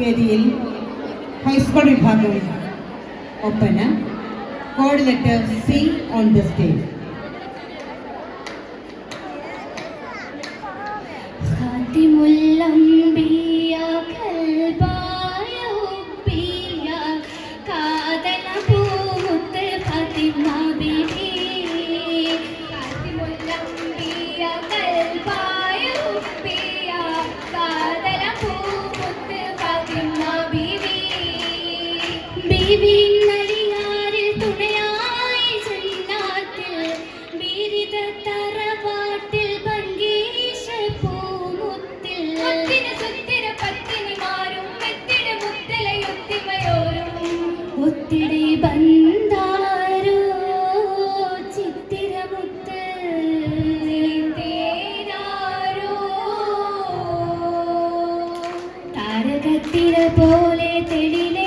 വേദിയിൽ ഹൈസ്കൂൾ വിഭാഗം Oppana code letter C on the stage ഖാത്തിമുല്ലം நட்சத்திர போலே தெளிலே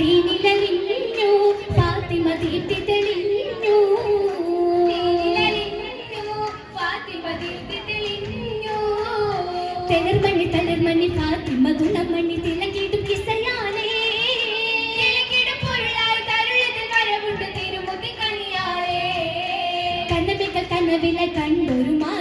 തീനിലരിഞ്ഞു ഫാത്തിമ തീർത്തി തെളിഞ്ഞു. തെളിർമണി തളിർമണി ഫാത്തിമ ഗുണമണി തിളങ്ങിടും കിസയാനേ കനവില കണ്ടൊരു മാ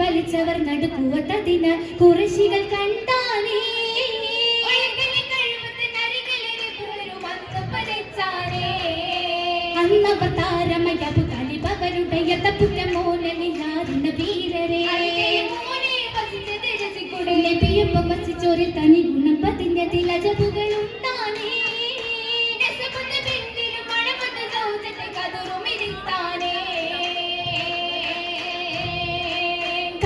വലിച്ചവർ നടുക്കുവത്തതിന് കുറശികൾ കണ്ടാനേ. അന്നവതാരമയപു തലിപവരുടെ യഥപുറ്റം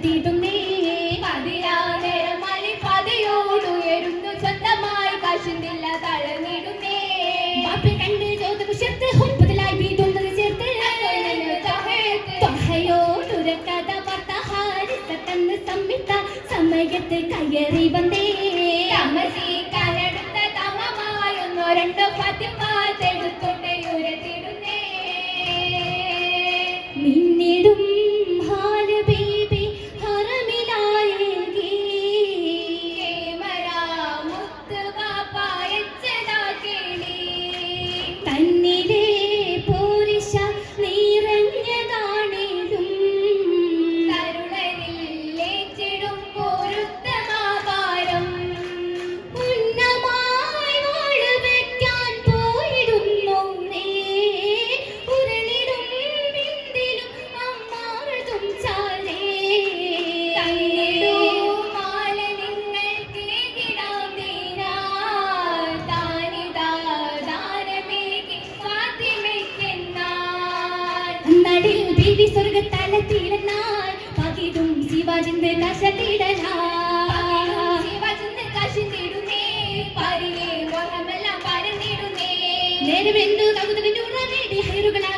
കണ്ടെത്തിയിട്ടും നീയേ പതിരാനേരം മലി പതിയോടുയരുന്നു സ്വന്തമായി കാശിന്തില്ല തളർന്നിടുന്നേ ബാപ്പി കണ്ട് ചോദ്യം ശബ്ദ ഹുപ്പതിലായി വീതുന്നത് ചേർത്ത്. തുരക്കാത പത്തഹാരിത്ത കന്ന് സംയുക്ത സമയത്ത് കയറി വന്നേ. താമസിക്കാനടുത്ത തമമായൊന്നോ രണ്ടോ പതിപ്പാത്തെടുത്തുണ്ട് ഉരത്തിടുന്നേ. നിന്നിടും നേരമെന്തു തകുതിന്റെ ഉറ നേടി ഹൈറുകളാ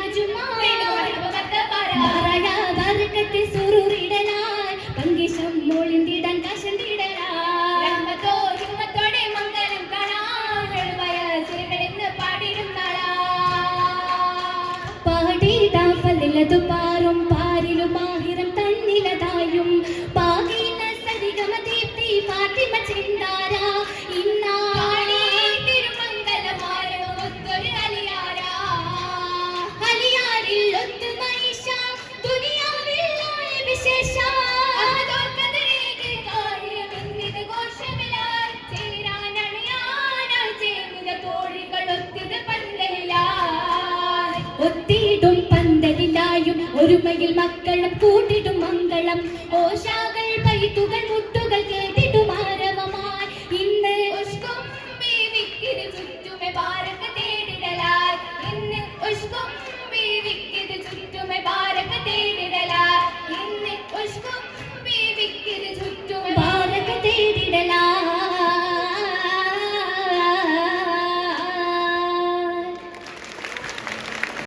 ഒത്തിയിടും പന്തലിലായും ഒരുമയിൽ മക്കളും കൂട്ടിടും മംഗളം. ഓശാകൾ പൈത്തുകൾ മുട്ടുകൾ കേട്ടിടും ആരവമായി. ഇന്ന് ചുറ്റുമെ ഭാരത തേടിടലായി. ഇന്ന് ഉഷ്കും